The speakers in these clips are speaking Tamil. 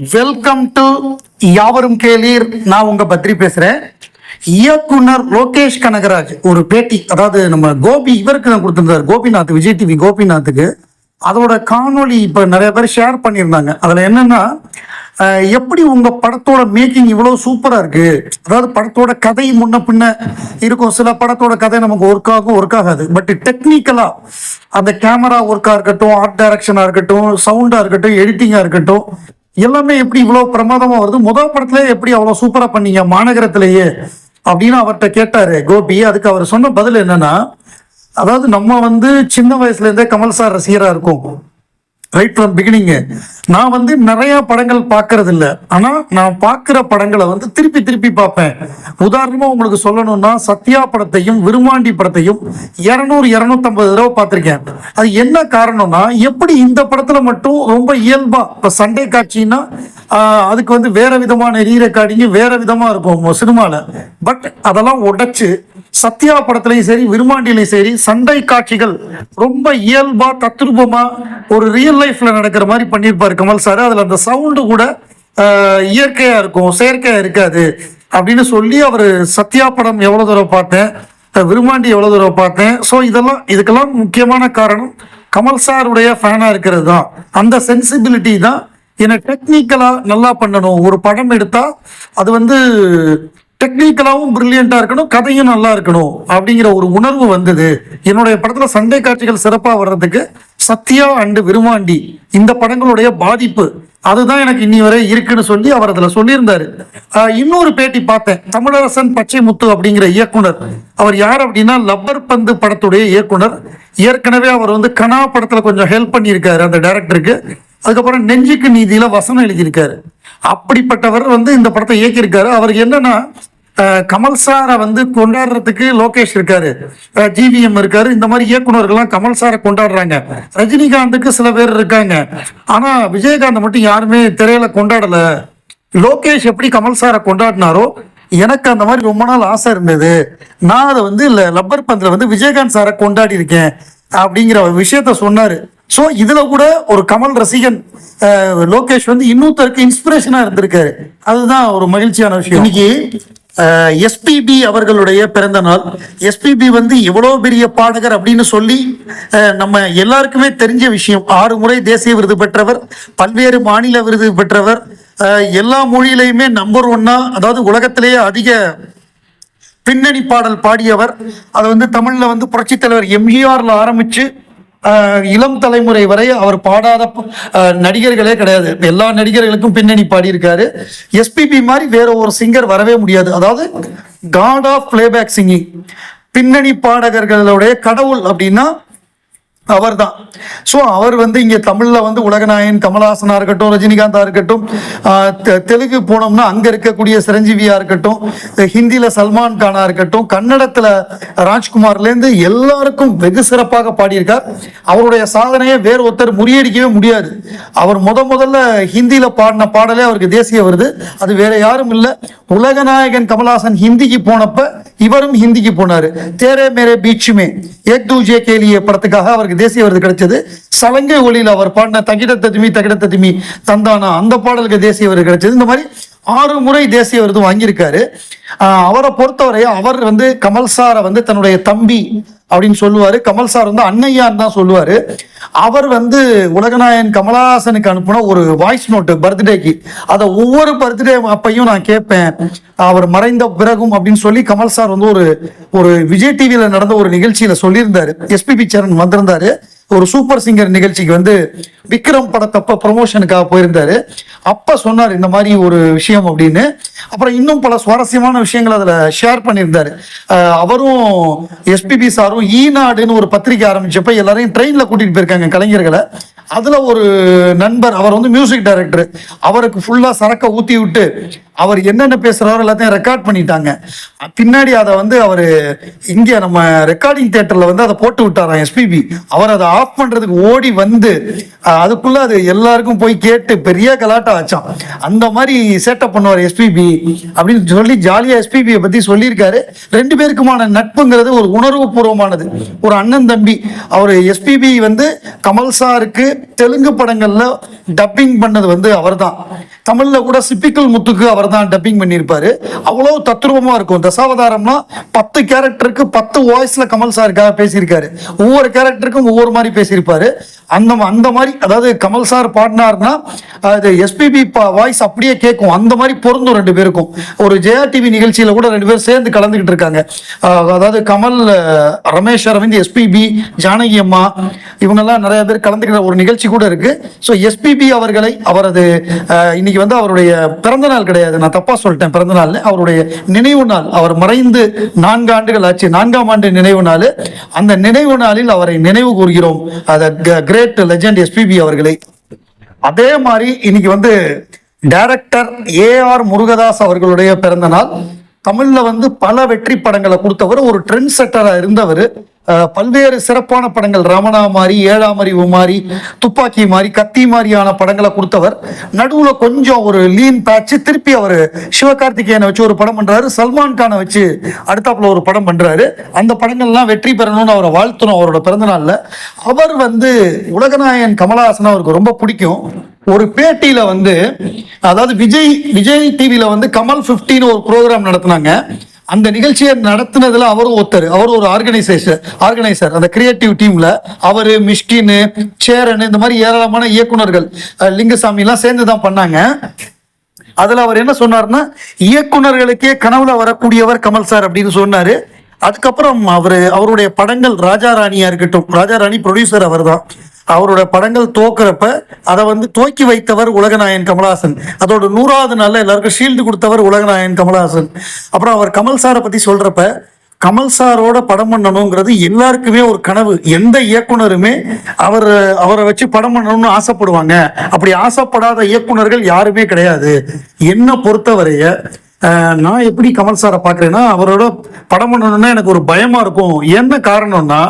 வெல்கம் டு யாவரும் கேளீர். நான் உங்க பத்ரி பேசுறேன். இயக்குனர் லோகேஷ் கனகராஜ் ஒரு பேட்டி அதாவது நம்ம கோபி இவருக்கு நான் கொடுத்துருந்தார். கோபிநாத் விஜய் டிவி கோபிநாத்துக்கு. அதோட காணொளி இப்ப நிறைய பேர் ஷேர் பண்ணியிருந்தாங்க. அதுல என்னன்னா எப்படி உங்க படத்தோட மேக்கிங் இவ்வளவு சூப்பரா இருக்கு? அதாவது படத்தோட கதை முன்ன பின்ன இருக்கும். சில படத்தோட கதை நமக்கு ஒர்க் ஆகும் ஒர்க் ஆகாது. பட் டெக்னிக்கலா அந்த கேமரா ஒர்க்கா இருக்கட்டும் ஆர்ட் டைரக்ஷனா இருக்கட்டும் சவுண்டா இருக்கட்டும் எடிட்டிங்கா இருக்கட்டும் எல்லாமே எப்படி இவ்வளவு பிரமாதமா வருது? முதல் படத்துல எப்படி அவ்வளவு சூப்பரா பண்ணீங்க? மாநகரத்திலேயே அப்படின்னு அவர்கிட்ட கேட்டாரு கோபி. அதுக்கு அவர் சொன்ன பதில் என்னன்னா அதாவது நம்ம வந்து சின்ன வயசுல இருந்தே கமல் சார் ரசிகரா இருக்கும். ரைட் ஃப்ரம் பிகினிங் நான் வந்து நிறைய படங்கள் பார்க்கறது இல்லை ஆனால் நான் பார்க்குற படங்களை வந்து திருப்பி திருப்பி பார்ப்பேன். உதாரணமாக உங்களுக்கு சொல்லணும்னா சத்யா படத்தையும் விருமாண்டி படத்தையும் இரநூறு இரநூத்தம்பது தடவை பார்த்துருக்கேன். அது என்ன காரணம்னா எப்படி இந்த படத்தில் மட்டும் ரொம்ப இயல்பாக இப்போ சண்டே காட்சின்னா அதுக்கு வந்து வேற விதமான ரீ ரெக்கார்டிங்கு வேற விதமாக இருக்கும் சினிமாவில் பட் அதெல்லாம் உடைச்சு சத்யா படத்துலையும் சரி விருமாண்டிலையும் சரி சண்டை காட்சிகள் ரொம்ப இயல்பாக தத்ரூபமாக ஒரு ரியல் லைஃப்ல நடக்கிற மாதிரி பண்ணியிருப்பார் கமல் சார். அதில் அந்த சவுண்டு கூட இயற்கையாக இயற்கையா இருக்கும் செயற்கையா இருக்காது அப்படின்னு சொல்லி அவர் சத்யா படம் எவ்வளோ தூரம் பார்த்தேன் விரும்மாண்டி விருமாண்டி தூரம் பார்த்தேன். ஸோ இதெல்லாம் இதுக்கெல்லாம் முக்கியமான காரணம் கமல் சாருடைய ஃபேனாக இருக்கிறது தான். அந்த சென்சிபிலிட்டி தான் என்னை டெக்னிக்கலாக நல்லா பண்ணணும். ஒரு படம் எடுத்தால் அது வந்து டெக்னிக்கலாகவும் பிரில்லியண்ட்டாக இருக்கணும் கதையும் நல்லா இருக்கணும் அப்படிங்கிற ஒரு உணர்வு வந்தது. என்னுடைய படத்தில் சண்டை காட்சிகள் சிறப்பாக வர்றதுக்கு சத்யா அண்டு விருமாண்டி இந்த படங்களுடைய பாதிப்பு அதுதான் எனக்கு இன்னி வரை இருக்குன்னு சொல்லி அவர் அதில் சொல்லியிருந்தாரு. இன்னொரு பேட்டி பார்த்தேன். தமிழரசன் பச்சை முத்து அப்படிங்கிற இயக்குனர். அவர் யார் அப்படின்னா லப்பர் பந்து படத்துடைய இயக்குனர். ஏற்கனவே அவர் வந்து கனா படத்தில் கொஞ்சம் ஹெல்ப் பண்ணியிருக்காரு அந்த டேரக்டருக்கு அதுக்கப்புறம் நெஞ்சுக்கு நீதியில் வசனம் எழுதியிருக்காரு. அப்படிப்பட்டவர் வந்து இந்த படத்தை இயக்கியிருக்காரு. அவருக்கு என்னன்னா கமல் சாரை வந்து கொண்டாடுறதுக்கு லோகேஷ் இருக்காரு. ஜிவிஎம் இருக்காரு. இந்த மாதிரி இயக்குனர்கள்லாம் கமல் சாரை கொண்டாடுறாங்க. ரஜினிகாந்துக்கு சில பேர் இருக்காங்க. ஆனா விஜயகாந்த் மட்டும் யாருமே திரையில கொண்டாடல. லோகேஷ் எப்படி கமல் சாரை கொண்டாடினாரோ எனக்கு அந்த மாதிரி ரொம்ப நாள் ஆசை இருந்தது. நான் அதை வந்து இல்லை லப்பர் பந்தில் வந்து விஜயகாந்த் சாரை கொண்டாடி இருக்கேன் அப்படிங்கிற ஒரு விஷயத்த சொன்னார். ஸோ இதில் கூட ஒரு கமல் ரசிகன் லோகேஷ் வந்து இன்னொருத்தருக்கு இன்ஸ்பிரேஷனாக இருந்திருக்காரு. அதுதான் ஒரு மகிழ்ச்சியான விஷயம். இன்னைக்கு எஸ்பிபி அவர்களுடைய பிறந்த நாள். எஸ்பிபி வந்து இவ்வளோ பெரிய பாடகர் அப்படின்னு சொல்லி நம்ம எல்லாருக்குமே தெரிஞ்ச விஷயம். ஆறு முறை தேசிய விருது பெற்றவர் பல்வேறு மாநில விருது பெற்றவர் எல்லா மொழியிலையுமே நம்பர் ஒன்னா அதாவது உலகத்திலேயே அதிக பின்னணி பாடல் பாடியவர். அது வந்து தமிழில் வந்து புரட்சித் தலைவர் எம்ஜிஆரில் ஆரம்பித்து இளம் தலைமுறை வரை அவர் பாடாத நடிகர்களே கிடையாது. எல்லா நடிகர்களுக்கும் பின்னணி பாடியிருக்காரு. எஸ்பிபி மாதிரி வேற ஒரு சிங்கர் வரவே முடியாது. அதாவது காட் ஆஃப் பிளேபேக் சிங்கிங் பின்னணி பாடகர்களுடைய கடவுள் அப்படின்னா அவர்தான். ஸோ அவர் வந்து இங்கே தமிழில் வந்து உலகநாயகன் கமலஹாசனா இருக்கட்டும் ரஜினிகாந்தாக இருக்கட்டும் தெலுங்கு போனோம்னா அங்கே இருக்கக்கூடிய சிரஞ்சீவியா இருக்கட்டும் ஹிந்தியில் சல்மான் கானா இருக்கட்டும் கன்னடத்தில் ராஜ்குமார்லேருந்து எல்லாருக்கும் வெகு சிறப்பாக பாடியிருக்கார். அவருடைய சாதனையை வேறு ஒருத்தர் முறியடிக்கவே முடியாது. அவர் முத முதல்ல ஹிந்தியில் பாடின பாடலே அவருக்கு தேசிய வருது. அது வேற யாரும் இல்லை. உலகநாயகன் கமலஹாசன் ஹிந்திக்கு போனப்ப இவரும் ஹிந்திக்கு போனாரு. தேரே மேரே பீச்சுமே. ஏக் தூஜே கேலிய படத்துக்காக அவருக்கு தேசிய விருது கிடைச்சது. சலங்கை ஒளியில் அவர் பாடின தகிடத்த திமி தகிடத்த திமி தந்தானா அந்த பாடலுக்கு தேசிய விருது கிடைச்சது. இந்த மாதிரி ஆறு முறை தேசிய விருது வாங்கியிருக்காரு. ஆஹ் அவரை பொறுத்தவரை அவர் வந்து கமல் சாரை வந்து தன்னுடைய தம்பி அப்படின்னு சொல்லுவாரு. கமல் சார் வந்து அன்னையான்னு தான் சொல்லுவாரு. அவர் வந்து உலகநாயன் கமலஹாசனுக்கு அனுப்புன ஒரு வாய்ஸ் நோட்டு பர்த்டேக்கு அதை ஒவ்வொரு பர்த்டே அப்பையும் நான் கேட்பேன். அவர் மறைந்த பிறகும் அப்படின்னு சொல்லி கமல் சார் வந்து ஒரு ஒரு விஜய் டிவியில நடந்த ஒரு நிகழ்ச்சியில சொல்லியிருந்தாரு. எஸ்பிபி சரண் வந்திருந்தாரு. ஒரு சூப்பர் சிங்கர் நிகழ்ச்சிக்கு வந்து விக்ரம் படத்தப்ப ப்ரொமோஷனுக்காக போயிருந்தாரு. அப்ப சொன்னார் இந்த மாதிரி ஒரு விஷயம் அப்படின்னு. அப்புறம் இன்னும் பல சுவாரஸ்யமான விஷயங்கள் அதில் ஷேர் பண்ணியிருந்தாரு. அவரும் எஸ்பிபி சாரும் ஈநாடுன்னு ஒரு பத்திரிக்கை ஆரம்பிச்சப்ப எல்லாரையும் ட்ரெயினில் கூட்டிகிட்டு போயிருக்காங்க கலைஞர்களை. அதில் ஒரு நண்பர் அவர் வந்து மியூசிக் டைரக்டர் அவருக்கு ஃபுல்லாக சரக்கை ஊற்றி விட்டு அவர் என்னென்ன பேசுகிறாரோ எல்லாத்தையும் ரெக்கார்ட் பண்ணிட்டாங்க. பின்னாடி அதை வந்து அவர் இங்கே நம்ம ரெக்கார்டிங் தேட்டரில் வந்து அதை போட்டு விட்டாராம் எஸ்பிபி அவர் அதை ஆஃப் பண்ணுறதுக்கு ஓடி வந்து அதுக்குள்ளே அது எல்லாருக்கும் போய் கேட்டு பெரிய கலாட்டா ஆச்சான் அந்த மாதிரி சேட்டப் பண்ணுவார் எஸ்பிபி அப்படின்னு சொல்லி ஜாலியாக எஸ்பிபியை பற்றி சொல்லியிருக்காரு. ரெண்டு பேருக்குமான நட்புங்கிறது ஒரு உணர்வு பூர்வமானது ஒரு அண்ணன் தம்பி அவர் எஸ்பிபி வந்து கமல் சாருக்கு தெலுங்கு படங்கள்ல டப்பிங் பண்ணது வந்து அவர்தான். தமிழ்ல கூட சிப்பிக்கல் முத்துக்கு அவர் தான் டப்பிங் பண்ணியிருப்பாரு. அவ்வளோ தத்ரூபமா இருக்கும். தசாவதாரம்னா பத்து கேரக்டருக்கு பத்து வாய்ஸ்ல கமல் சாருக்காக பேசியிருக்காரு. ஒவ்வொரு கேரக்டருக்கும் ஒவ்வொரு மாதிரி பேசியிருப்பாரு. அந்த அந்த மாதிரி அதாவது கமல் சார் பாடினார்னா அது எஸ்பிபி வாய்ஸ் அப்படியே கேட்கும். அந்த மாதிரி பொருந்தும் ரெண்டு பேருக்கும். ஒரு ஜெயா டிவி நிகழ்ச்சியில கூட ரெண்டு பேரும் சேர்ந்து கலந்துக்கிட்டு இருக்காங்க. அதாவது கமல் ரமேஷ் அரவிந்த் எஸ்பிபி ஜானகி அம்மா இவங்கெல்லாம் நிறைய பேர் கலந்துக்கிற ஒரு நிகழ்ச்சி கூட இருக்கு. ஸோ எஸ்பிபி அவர்களை அவரது இன்னைக்கு இன்னைக்கு வந்து அவருடைய பிறந்த நாள் கிடையாது. நான் தப்பா சொல்லிட்டேன் பிறந்த நாள் அவருடைய நினைவு நாள் அவர் மறைந்து நான்கு ஆண்டுகள் ஆச்சு. நான்காம் ஆண்டு நினைவு நாள். அந்த நினைவு நாளில் அவரை நினைவு கூறுகிறோம் அத கிரேட் லெஜெண்ட் எஸ்பிபி அவர்களை. அதே மாதிரி இன்னைக்கு வந்து டைரக்டர் ஏ ஆர் முருகதாஸ் அவர்களுடைய பிறந்த நாள். தமிழ்ல வந்து பல வெற்றி படங்களை கொடுத்தவர். ஒரு ட்ரெண்ட் செட்டரா இருந்தவர். பல்வேறு சிறப்பான படங்கள். ரமணா மாதிரி ஏழாம் அறிவு மாதிரி துப்பாக்கி மாதிரி கத்தி மாதிரியான படங்களை கொடுத்தவர். நடுவில் கொஞ்சம் ஒரு லீன் பேட்ச் திருப்பி அவர் சிவகார்த்திகேயனை வச்சு ஒரு படம் பண்ணுறாரு சல்மான் கானை வச்சு அடுத்தாப்புல ஒரு படம் பண்ணுறாரு அந்த படங்கள்லாம் வெற்றி பெறணும்னு அவரை வாழ்த்தணும் அவரோட பிறந்தநாளில் அவர் வந்து உலகநாயகன் கமலஹாசன் அவருக்கு ரொம்ப பிடிக்கும். ஒரு பேட்டியில வந்து அதாவது விஜய் விஜய் டிவியில் வந்து கமல் 15 ஒரு ப்ரோக்ராம் நடத்துனாங்க. அந்த நிகழ்ச்சியை நடத்துனதுல அவரும் ஒருத்தர் அவர் ஒரு ஆர்கனைசேஷன் ஆர்கனைசர் அந்த கிரியேட்டிவ் டீம்ல அவரு மிஷ்கின் சேரன் இந்த மாதிரி ஏராளமான இயக்குனர்கள் அஹ், லிங்கசாமி எல்லாம் சேர்ந்து தான் பண்ணாங்க. அதுல அவர் என்ன சொன்னார்னா இயக்குனர்களுக்கே கனவுல வரக்கூடியவர் கமல் சார் அப்படின்னு சொன்னாரு. அதுக்கப்புறம் அவரு அவருடைய படங்கள் ராஜா ராணியா இருக்கட்டும் ராஜா ராணி ப்ரொடியூசர் அவர் தான் அவரோட படங்கள் தோக்குறப்ப அதை வந்து தோக்கி வைத்தவர் உலகநாயன் கமலஹாசன். அதோட நூறாவது நாளில் எல்லாருக்கும் ஷீல்டு கொடுத்தவர் உலகநாயன் கமலஹாசன். அப்புறம் அவர் கமல் சாரை பற்றி சொல்றப்ப கமல் சாரோட படம் பண்ணணுங்கிறது எல்லாருக்குமே ஒரு கனவு. எந்த இயக்குனருமே அவர் அவரை வச்சு படம் பண்ணணும்னு ஆசைப்படுவாங்க. அப்படி ஆசைப்படாத இயக்குனர்கள் யாருமே கிடையாது. என்ன பொறுத்தவரைய நான் எப்படி கமல் சாரை பார்க்குறேன்னா அவரோட படம் பண்ணணும்னா எனக்கு ஒரு பயமாக இருக்கும். என்ன காரணம்னா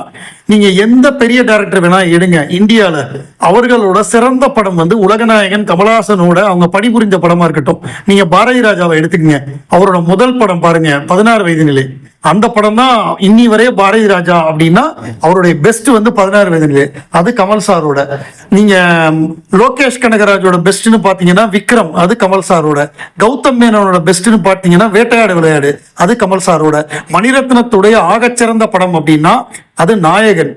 நீங்கள் எந்த பெரிய டேரக்டர் வேணால் எடுங்க. இந்தியாவில் அவர்களோட சிறந்த படம் வந்து உலகநாயகன் கமலஹாசனோட அவங்க பணிபுரிந்த படமாக இருக்கட்டும். நீங்கள் பாரதி ராஜாவை எடுத்துக்கங்க. அவரோட முதல் படம் பாருங்க பதினாறு வயது நிலை அந்த படம் தான் இன்னி வரைய பாரதி ராஜா அப்படின்னா அவருடைய பெஸ்ட் வந்து பதினாறு வயதுலே. அது கமல் சாரோட. நீங்க லோகேஷ் கனகராஜோட பெஸ்ட்னு பாத்தீங்கன்னா விக்ரம் அது கமல் சாரோட. கௌதம் மேனனோட பெஸ்ட்னு பாத்தீங்கன்னா வேட்டையாடு விளையாடு அது கமல் சாரோட. மணிரத்னத்துடைய ஆகச்சிறந்த படம் அப்படின்னா அது நாயகன்.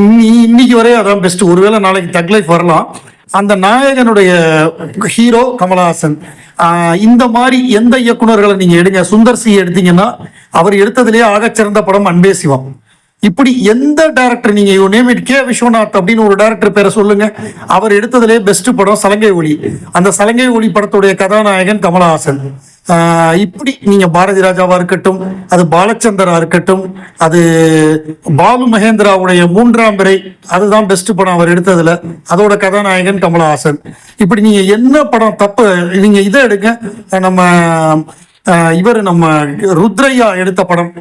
இன்னி இன்னைக்கு வரைய அதான் பெஸ்ட் ஒருவேளை நாளைக்கு தக்லைஃப் வரலாம். அந்த நாயகனுடைய ஹீரோ கமலஹாசன். இந்த மாதிரி எந்த இயக்குனர்களை நீங்க எடுங்க? சுந்தர் சி எடுத்தீங்கன்னா அவர் எடுத்ததுலேயே ஆகச்சிறந்த படம் அன்பே சிவம் இப்படி எந்த டேரக்டர் நீங்க you name it K Viswanath அப்படின்னு ஒரு டேரக்டர் பேரை சொல்லுங்க. அவர் எடுத்ததுலேயே பெஸ்ட் படம் சலங்கை ஒளி. அந்த சலங்கை ஒளி படத்துடைய கதாநாயகன் கமலஹாசன். இப்படி நீங்க பாரதி ராஜாவா இருக்கட்டும் அது பாலச்சந்தரா இருக்கட்டும் அது பாலு மகேந்திராவுடைய மூன்றாம் பிறை அதுதான் பெஸ்ட் படம் அவர் எடுத்ததுல. அதோட கதாநாயகன் கமலஹாசன். இப்படி நீங்க என்ன படம் தப்பு நீங்க இதை எடுங்க. நம்ம இவர் நம்ம ருத்ரையா எடுத்த படம்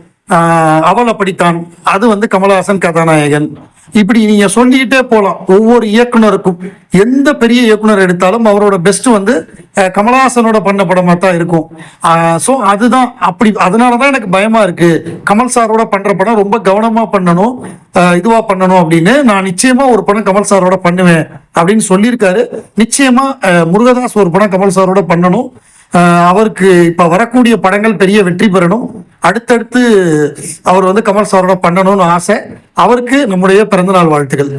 அவளை படித்தான். அது வந்து கமலஹாசன் கதாநாயகன். இப்படி நீங்க சொல்லிக்கிட்டே போலாம். ஒவ்வொரு இயக்குனருக்கும் எந்த பெரிய இயக்குனர் எடுத்தாலும் அவரோட பெஸ்ட் வந்து கமல்ஹாசனோட கமலஹாசனோட பண்ண படமா தான் இருக்கும். ஸோ அதுதான் அப்படி அதனாலதான் எனக்கு பயமா இருக்கு. கமல் சாரோட பண்ற படம் ரொம்ப கவனமா பண்ணணும் இதுவா பண்ணணும் அப்படின்னு நான் நிச்சயமா ஒரு படம் கமல் சாரோட பண்ணுவேன் அப்படின்னு சொல்லியிருக்காரு. நிச்சயமா முருகதாஸ் ஒரு படம் கமல் சாரோட பண்ணணும். அவருக்கு இப்ப வரக்கூடிய படங்கள் பெரிய வெற்றி பெறணும். அடுத்தடுத்து அவர் வந்து கமல் சாரோட பண்ணணும்னு ஆசை. அவருக்கு நம்முடைய பிறந்தநாள் வாழ்த்துக்கள்.